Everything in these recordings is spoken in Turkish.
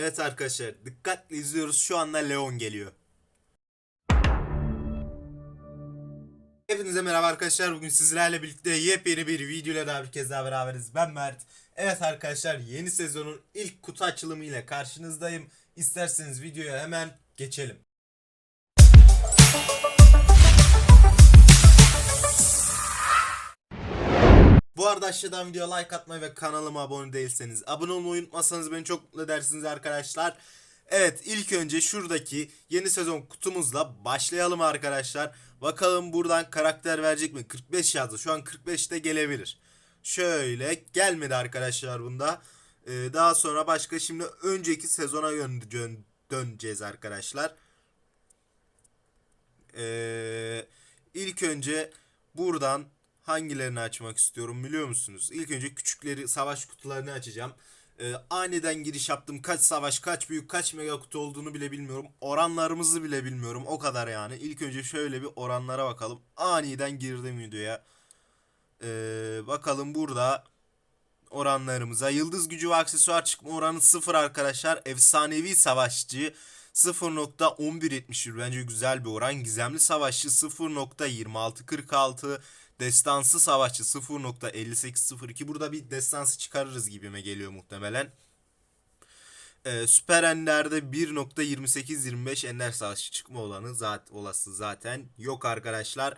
Evet arkadaşlar dikkatle izliyoruz şu anda Leon geliyor. Hepinize merhaba arkadaşlar bugün sizlerle birlikte yepyeni bir videoyla daha bir kez daha beraberiz ben Mert. Evet arkadaşlar yeni sezonun ilk kutu açılımı ile karşınızdayım. İsterseniz videoya hemen geçelim. Arada aşağıdan videoya like atmayı ve kanalıma abone değilseniz abone olmayı unutmazsanız beni çok mutlu edersiniz arkadaşlar. Evet ilk önce şuradaki yeni sezon kutumuzla başlayalım arkadaşlar. Bakalım buradan karakter verecek mi? 45 yazdı. Şu an 45'te gelebilir. Şöyle gelmedi arkadaşlar bunda. Ee, daha sonra başka şimdi önceki sezona dön- döneceğiz arkadaşlar. Ee, ilk önce buradan hangilerini açmak istiyorum biliyor musunuz? İlk önce küçükleri savaş kutularını açacağım. Ee, aniden giriş yaptım. Kaç savaş, kaç büyük, kaç mega kutu olduğunu bile bilmiyorum. Oranlarımızı bile bilmiyorum. O kadar yani. İlk önce şöyle bir oranlara bakalım. Aniden girdim videoya. Ee, bakalım burada oranlarımıza. Yıldız gücü ve aksesuar çıkma oranı 0 arkadaşlar. Efsanevi savaşçı 0.1171 bence güzel bir oran. Gizemli savaşçı 0.2646. Destansı savaşçı 0.5802. Burada bir destansı çıkarırız gibime geliyor muhtemelen. Ee, Süper Ender'de 1.2825 Ender savaşçı çıkma olanı zaten olası zaten yok arkadaşlar.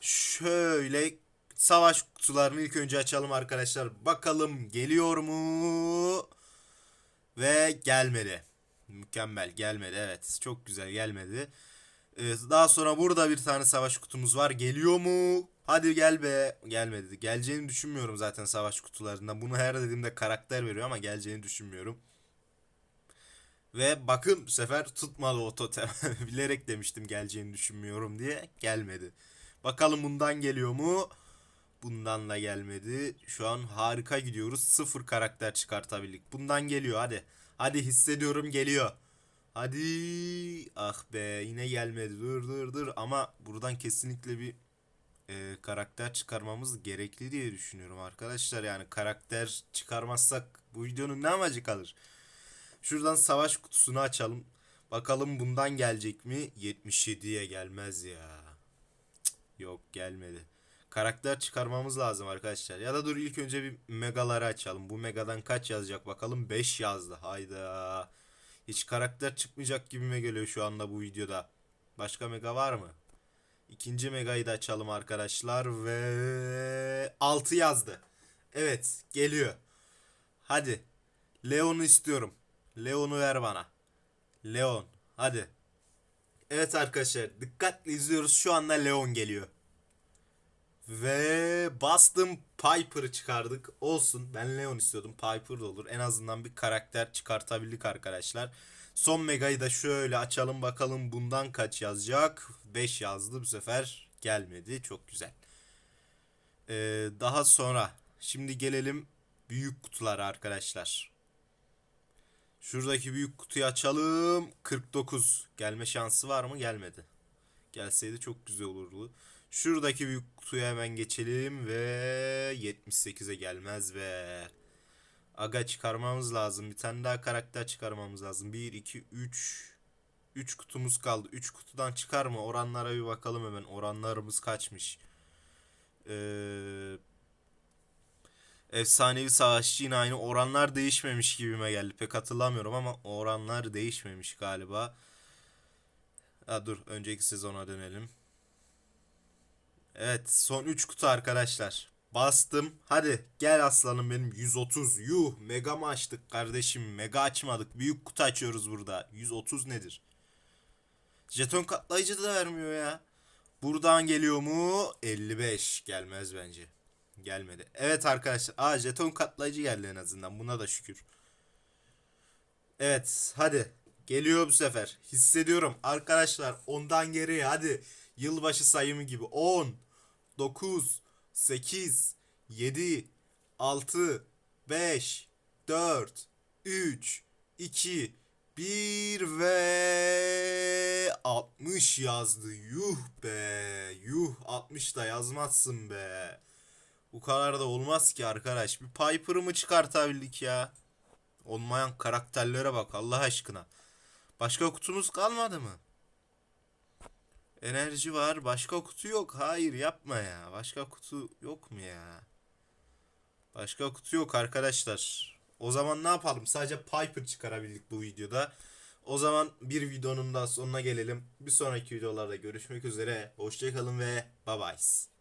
Şöyle savaş kutularını ilk önce açalım arkadaşlar. Bakalım geliyor mu? Ve gelmedi. Mükemmel gelmedi evet. Çok güzel gelmedi. Ee, daha sonra burada bir tane savaş kutumuz var. Geliyor mu? Hadi gel be. Gelmedi. Geleceğini düşünmüyorum zaten savaş kutularından. Bunu her dediğimde karakter veriyor ama geleceğini düşünmüyorum. Ve bakın bu sefer tutmadı o totem. Bilerek demiştim geleceğini düşünmüyorum diye. Gelmedi. Bakalım bundan geliyor mu? Bundan da gelmedi. Şu an harika gidiyoruz. Sıfır karakter çıkartabildik. Bundan geliyor hadi. Hadi hissediyorum geliyor. Hadi. Ah be yine gelmedi. Dur dur dur. Ama buradan kesinlikle bir e, karakter çıkarmamız gerekli diye düşünüyorum arkadaşlar. Yani karakter çıkarmazsak bu videonun ne amacı kalır? Şuradan savaş kutusunu açalım. Bakalım bundan gelecek mi? 77'ye gelmez ya. Yok gelmedi. Karakter çıkarmamız lazım arkadaşlar. Ya da dur ilk önce bir megaları açalım. Bu megadan kaç yazacak bakalım. 5 yazdı. Hayda. Hiç karakter çıkmayacak gibime geliyor şu anda bu videoda. Başka mega var mı? İkinci megayı da açalım arkadaşlar ve 6 yazdı. Evet geliyor. Hadi. Leon'u istiyorum. Leon'u ver bana. Leon. Hadi. Evet arkadaşlar dikkatli izliyoruz. Şu anda Leon geliyor. Ve bastım Piper'ı çıkardık. Olsun. Ben Leon istiyordum. Piper da olur. En azından bir karakter çıkartabildik arkadaşlar. Son megayı da şöyle açalım bakalım bundan kaç yazacak. 5 yazdı bu sefer. Gelmedi. Çok güzel. Ee, daha sonra şimdi gelelim büyük kutulara arkadaşlar. Şuradaki büyük kutuyu açalım. 49. Gelme şansı var mı? Gelmedi. Gelseydi çok güzel olurdu. Şuradaki büyük kutuya hemen geçelim ve 78'e gelmez ve Aga çıkarmamız lazım. Bir tane daha karakter çıkarmamız lazım. 1 2 3 3 kutumuz kaldı. 3 kutudan çıkar mı? Oranlara bir bakalım hemen. Oranlarımız kaçmış? Ee, efsanevi savaşçı yine aynı. Oranlar değişmemiş gibime geldi. Pek hatırlamıyorum ama oranlar değişmemiş galiba. Ha, dur önceki sezona dönelim. Evet son 3 kutu arkadaşlar. Bastım. Hadi gel aslanım benim 130. Yuh mega mı açtık kardeşim? Mega açmadık. Büyük kutu açıyoruz burada. 130 nedir? Jeton katlayıcı da vermiyor ya. Buradan geliyor mu? 55. Gelmez bence. Gelmedi. Evet arkadaşlar. Aa jeton katlayıcı geldi en azından. Buna da şükür. Evet hadi. Geliyor bu sefer. Hissediyorum. Arkadaşlar ondan geriye hadi. Yılbaşı sayımı gibi. 10, 9, 8, 7, 6, 5, 4, 3, 2, 1 ve 60 yazdı. Yuh be. Yuh 60 da yazmazsın be. Bu kadar da olmaz ki arkadaş. Bir Piper'ı mı çıkartabildik ya? Olmayan karakterlere bak Allah aşkına. Başka kutumuz kalmadı mı? Enerji var. Başka kutu yok. Hayır yapma ya. Başka kutu yok mu ya? Başka kutu yok arkadaşlar. O zaman ne yapalım? Sadece Piper çıkarabildik bu videoda. O zaman bir videonun daha sonuna gelelim. Bir sonraki videolarda görüşmek üzere. Hoşçakalın ve bye bye.